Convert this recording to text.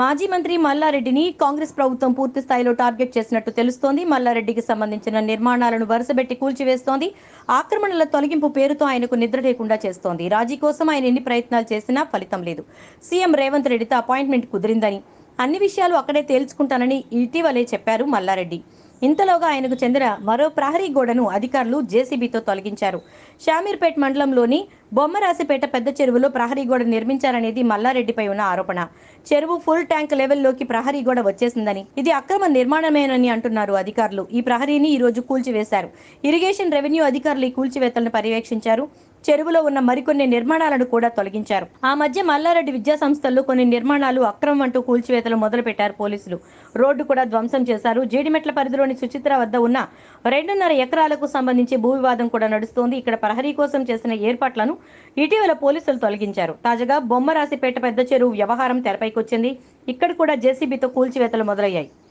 మాజీ మంత్రి మల్లారెడ్డిని కాంగ్రెస్ ప్రభుత్వం పూర్తి స్థాయిలో టార్గెట్ చేసినట్టు తెలుస్తోంది. మల్లారెడ్డికి సంబంధించిన నిర్మాణాలను వరుసబెట్టి కూల్చివేస్తోంది. ఆక్రమణల తొలగింపు పేరుతో ఆయనకు నిద్ర లేకుండా చేస్తోంది. రాజీ కోసం ఆయన ఎన్ని ప్రయత్నాలు చేసినా ఫలితం లేదు. సీఎం రేవంత్ రెడ్డితో అపాయింట్మెంట్ కుదిరిందని. అన్ని విషయాలు అక్కడే తేల్చుకుంటానని ఇటీవలే చెప్పారు మల్లారెడ్డి. ఇంతలోగా ఆయనకు చెందిన మరో ప్రహరీ గోడను అధికారులు జేసీబీతో తొలగించారు. షామీర్పేట్ మండలంలోని బొమ్మరాసిపేట పెద్ద చెరువులో ప్రహరీ గోడ నిర్మించారనేది మల్లారెడ్డిపై ఉన్న ఆరోపణ. చెరువు ఫుల్ ట్యాంక్ లెవెల్లోకి ప్రహరీ గోడ వచ్చేసిందని ఇది అక్రమ నిర్మాణమేనని అంటున్నారు అధికారులు. ఈ ప్రహరీని ఈ రోజు కూల్చివేశారు. ఇరిగేషన్ రెవెన్యూ అధికారులు ఈ కూల్చివేతలను పర్యవేక్షించారు. చెరువులో ఉన్న మరికొన్ని నిర్మాణాలను కూడా తొలగించారు. ఆ మధ్య మల్లారెడ్డి విద్యా సంస్థల్లో కొన్ని నిర్మాణాలు అక్రమం అంటూ కూల్చివేతలు మొదలుపెట్టారు పోలీసులు. రోడ్డు కూడా ధ్వంసం చేశారు. జీడిమెట్ల పరిధిలోని సుచిత్ర వద్ద ఉన్న రెండున్నర ఎకరాలకు సంబంధించి భూ వివాదం కూడా నడుస్తోంది. ఇక్కడ ప్రహరీ కోసం చేసిన ఏర్పాట్లను ఇటీవల పోలీసులు తొలగించారు. తాజాగా బొమ్మరాసిపేట పెద్ద చెరువు వ్యవహారం తెరపైకొచ్చింది. ఇక్కడ కూడా జేసీబీతో కూల్చివేతలు మొదలయ్యాయి.